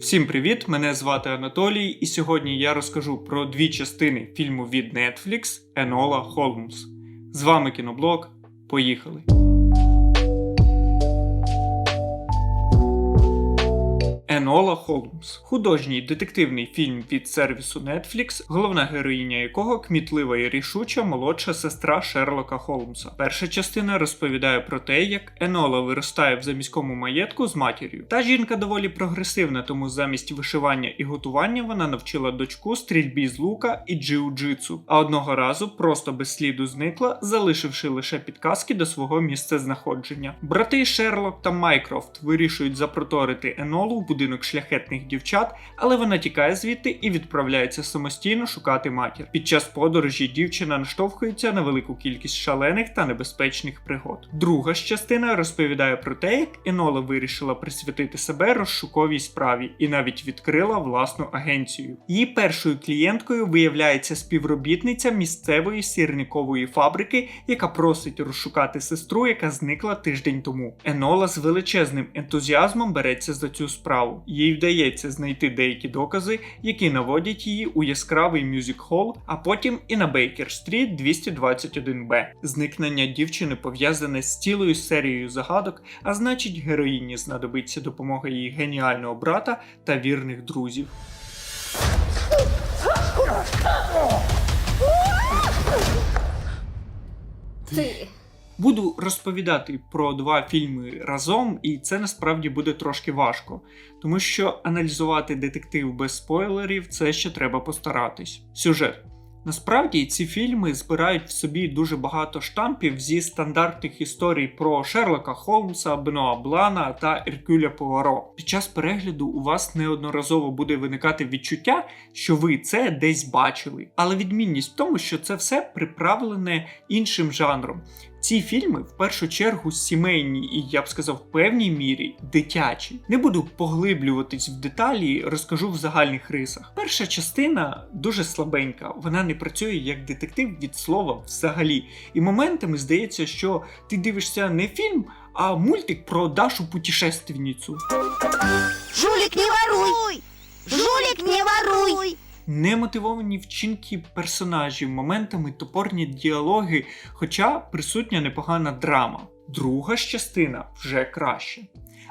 Всім привіт! Мене звати Анатолій, і сьогодні я розкажу про дві частини фільму від Netflix Енола Холмс. З вами кіноблог. Поїхали! Енола Холмс художній детективний фільм від сервісу Netflix, головна героїня якого кмітлива і рішуча молодша сестра Шерлока Холмса. Перша частина розповідає про те, як Енола виростає в заміському маєтку з матір'ю. Та жінка доволі прогресивна, тому замість вишивання і готування вона навчила дочку стрільбі з лука і джиу-джитсу. А одного разу просто без сліду зникла, залишивши лише підказки до свого місцезнаходження. Брати Шерлок та Майкрофт вирішують запроторити Енолу в будинок шляхетних дівчат, але вона тікає звідти і відправляється самостійно шукати матір. Під час подорожі дівчина наштовхується на велику кількість шалених та небезпечних пригод. Друга ж частина розповідає про те, як Енола вирішила присвятити себе розшуковій справі і навіть відкрила власну агенцію. Її першою клієнткою виявляється співробітниця місцевої сірникової фабрики, яка просить розшукати сестру, яка зникла тиждень тому. Енола з величезним ентузіазмом береться за цю справу. Їй вдається знайти деякі докази, які наводять її у яскравий мюзик-хол, а потім і на Бейкер-стріт 221Б. Зникнення дівчини пов'язане з цілою серією загадок, а значить, героїні знадобиться допомога її геніального брата та вірних друзів. Буду розповідати про два фільми разом, і це насправді буде трошки важко, тому що аналізувати детектив без спойлерів це ще треба постаратись. Сюжет. Насправді ці фільми збирають в собі дуже багато штампів зі стандартних історій про Шерлока Холмса, Бenoа Блана та Еркюля Пуаро. Під час перегляду у вас неодноразово буде виникати відчуття, що ви це десь бачили. Але відмінність в тому, що це все приправлене іншим жанром. Ці фільми в першу чергу сімейні і я б сказав в певній мірі дитячі. Не буду поглиблюватись в деталі, розкажу в загальних рисах. Перша частина дуже слабенька, вона не працює як детектив від слова взагалі. І моментами здається, що ти дивишся не фільм, а мультик про Дашу путешественницю. Жулик, не воруй! Жулик, не воруй! Немотивовані вчинки персонажів, моментами топорні діалоги, хоча присутня непогана драма. Друга ж частина вже краще.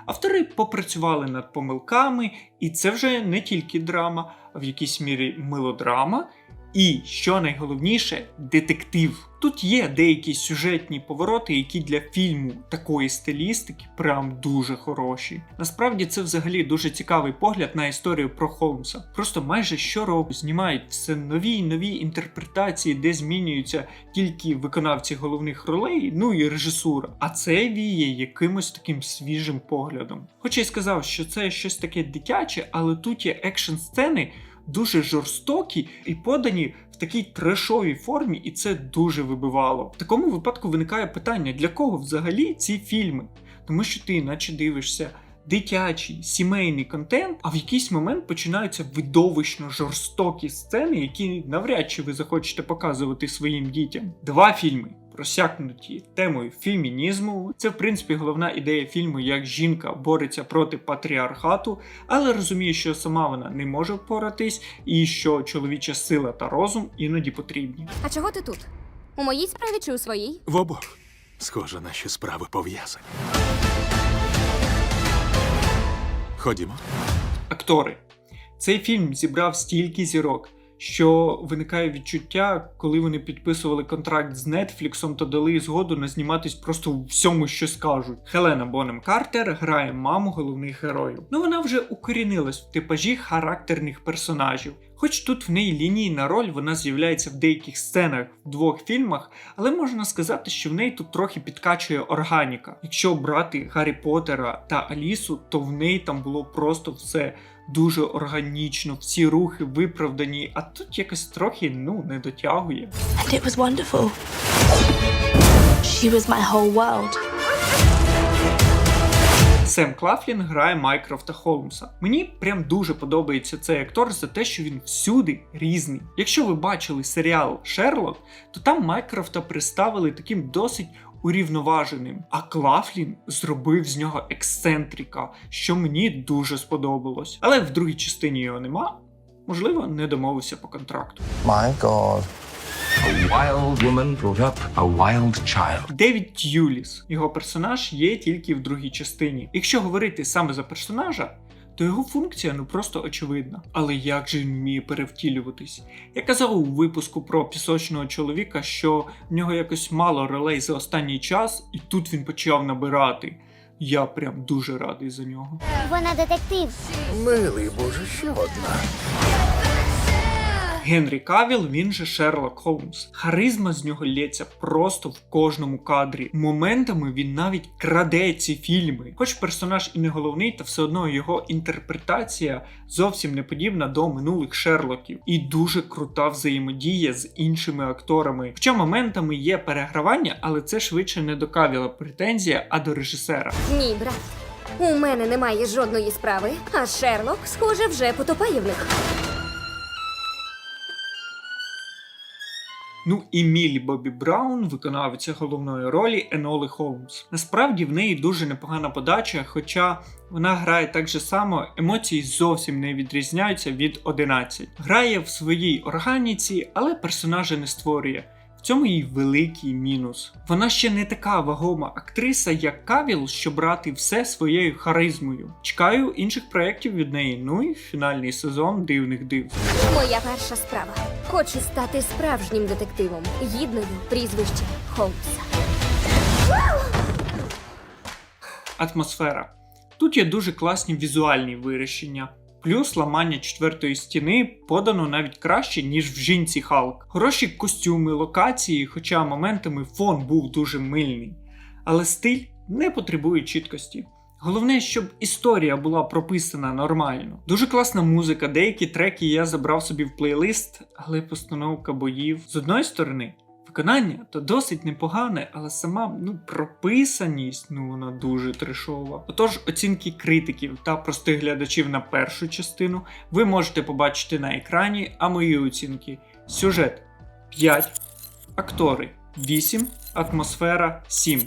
Автори попрацювали над помилками, і це вже не тільки драма, а в якійсь мірі мелодрама. І, що найголовніше, детектив. Тут є деякі сюжетні повороти, які для фільму такої стилістики прям дуже хороші. Насправді це взагалі дуже цікавий погляд на історію про Холмса. Просто майже щороку знімають все нові й нові інтерпретації, де змінюються тільки виконавці головних ролей, ну і режисура. А це віє якимось таким свіжим поглядом. Хоча й сказав, що це щось таке дитяче, але тут є екшн сцени дуже жорстокі і подані в такій трешовій формі, і це дуже вибивало. В такому випадку виникає питання, для кого взагалі ці фільми? Тому що ти, наче дивишся. Дитячий сімейний контент, а в якийсь момент починаються видовищно жорстокі сцени, які навряд чи ви захочете показувати своїм дітям. Два фільми просякнуті темою фемінізму. Це, в принципі, головна ідея фільму, як жінка бореться проти патріархату, але розуміє, що сама вона не може впоратись, і що чоловіча сила та розум іноді потрібні. А чого ти тут? У моїй справі чи у своїй? В обох. Схоже, наші справи пов'язані. Ходімо. Актори. Цей фільм зібрав стільки зірок. Що виникає відчуття, коли вони підписували контракт з Нетфліксом та дали згоду на зніматись просто у всьому, що скажуть. Хелена Бонем Картер грає маму головних героїв. Ну вона вже укорінилась в типажі характерних персонажів. Хоч тут в неї лінійна роль, вона з'являється в деяких сценах в двох фільмах, але можна сказати, що в неї тут трохи підкачує органіка. Якщо брати Гаррі Поттера та Алісу, то в неї там було просто все дуже органічно, всі рухи виправдані, а тут якось трохи ну не дотягує. And it was wonderful. She was my whole world. Сем Клафлін грає Майкрофта Холмса. Мені прям дуже подобається цей актор за те, що він всюди різний. Якщо ви бачили серіал Шерлок, то там Майкрофта представили таким досить урівноваженим, а Клафлін зробив з нього ексцентрика, що мені дуже сподобалось. Але в другій частині його нема. Можливо, не домовився по контракту. My God. A wild woman brought up a wild child. Девід Т'юліс. Його персонаж є тільки в другій частині. Якщо говорити саме за персонажа, то його функція ну просто очевидна. Але як же він вміє перевтілюватись? Я казав у випуску про пісочного чоловіка, що в нього якось мало релей за останній час, і тут він почав набирати. Я прям дуже радий за нього. Вона детектив. Милий Боже, ще одна. Генрі Кавіл, він же Шерлок Холмс. Харизма з нього лється просто в кожному кадрі. Моментами він навіть краде ці фільми. Хоч персонаж і не головний, та все одно його інтерпретація зовсім не подібна до минулих Шерлоків. І дуже крута взаємодія з іншими акторами. Хоча моментами є перегравання, але це швидше не до Кавіла претензія, а до режисера. Ні, брат. У мене немає жодної справи, а Шерлок, схоже, вже потопає в них. Ну і Мілі Бобі Браун, виконавиця головної ролі Еноли Холмс. Насправді в неї дуже непогана подача, хоча вона грає так же само, емоції зовсім не відрізняються від 11. Грає в своїй органіці, але персонажа не створює. В цьому її великий мінус. Вона ще не така вагома актриса, як Кавіл, щоб брати все своєю харизмою. Чекаю інших проєктів від неї. Ну і фінальний сезон дивних див. Моя перша справа. Хочу стати справжнім детективом, гідною прізвища Холмса. атмосфера. Тут є дуже класні візуальні вирішення. Плюс ламання четвертої стіни подано навіть краще, ніж в жінці Халк. Хороші костюми, локації, хоча моментами фон був дуже мильний. Але стиль не потребує чіткості. Головне, щоб історія була прописана нормально. Дуже класна музика, деякі треки я забрав собі в плейлист, але постановка боїв з одної сторони. Виконання то досить непогане, але сама ну, прописаність ну вона дуже трешова. Отож, оцінки критиків та простих глядачів на першу частину ви можете побачити на екрані, а мої оцінки: сюжет 5, актори 8, атмосфера 7,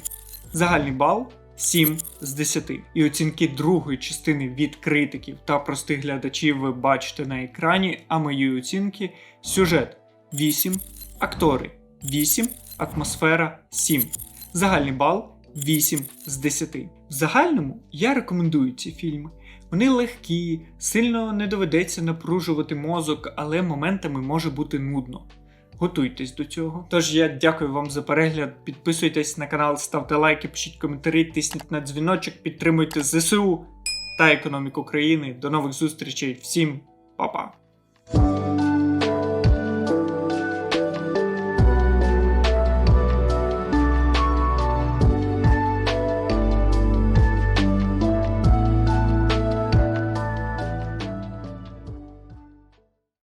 загальний бал 7 з 10. І оцінки другої частини від критиків та простих глядачів ви бачите на екрані, а мої оцінки сюжет 8, актори 8, атмосфера 7. Загальний бал 8 з 10. В загальному я рекомендую ці фільми. Вони легкі, сильно не доведеться напружувати мозок, але моментами може бути нудно. Готуйтесь до цього. Тож я дякую вам за перегляд. Підписуйтесь на канал, ставте лайки, пишіть коментарі, тисніть на дзвіночок, підтримуйте ЗСУ та економіку країни. До нових зустрічей. Всім па-па!